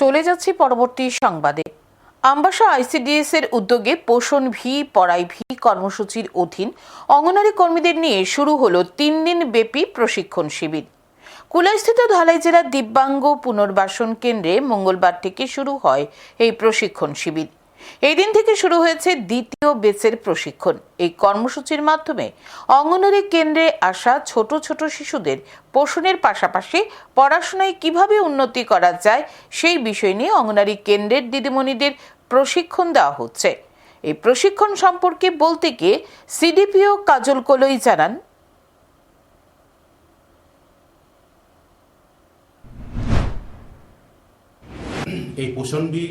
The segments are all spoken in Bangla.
চলে যাচ্ছি পরবর্তী সংবাদে। আম্বাসা আইসিডিএস এর উদ্যোগে পোষণ ভি, পড়াই ভি কর্মসূচির অধীন অঙ্গনারী কর্মীদের নিয়ে শুরু হল তিন দিন ব্যাপী প্রশিক্ষণ শিবির। কুলাইস্থিত ধলাই জেলার দিব্যাঙ্গ পুনর্বাসন কেন্দ্রে মঙ্গলবার থেকে শুরু হয় এই প্রশিক্ষণ শিবির। এই দিন থেকে শুরু হয়েছে দ্বিতীয় বেচের প্রশিক্ষণ। এই কর্মসূচির মাধ্যমে অঙ্গনারী কেন্দ্রে আসা ছোট ছোট শিশুদের পোষণের পাশাপাশি পড়াশোনায় কীভাবে উন্নতি করা যায়, সেই বিষয় নিয়ে অঙ্গনারী কেন্দ্রের দিদিমণিদের প্রশিক্ষণ দেওয়া হচ্ছে। এই প্রশিক্ষণ সম্পর্কে বলতে গিয়ে সিডিপিও কাজল কলই জানান। এই পোষণবি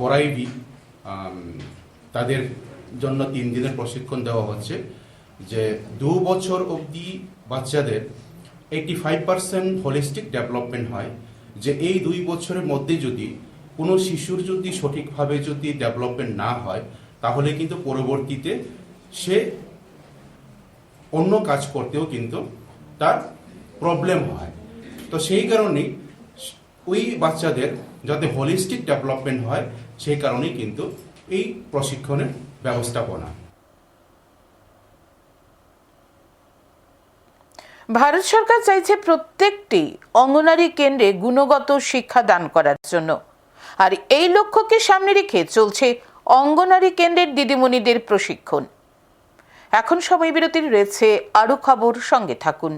পড়াইবি তাদের জন্য তিন দিনের প্রশিক্ষণ দেওয়া হচ্ছে যে দু বছর অবধি বাচ্চাদের eighty five percent holistic development হয়, যে এই দুই বছরের মধ্যে যদি কোনো শিশুর যদি সঠিকভাবে যদি ডেভেলপমেন্ট না হয়, তাহলে কিন্তু পরবর্তীতে সে অন্য কাজ করতেও কিন্তু তার প্রবলেম হয়। তো সেই কারণেই ওই বাচ্চাদের যাতে হোলিস্টিক ডেভেলপমেন্ট হয়, সেই কারণেই কিন্তু এই প্রশিক্ষণের ব্যবস্থাপনা ভারত সরকার চাইছে প্রত্যেকটি অঙ্গনারী কেন্দ্রে গুণগত শিক্ষা দান করার জন্য। আর এই লক্ষ্যকে সামনে রেখে চলছে অঙ্গনারী কেন্দ্রের দিদিমণিদের প্রশিক্ষণ। এখন সময় বিরতির, রয়েছে আরও খবর, সঙ্গে থাকুন।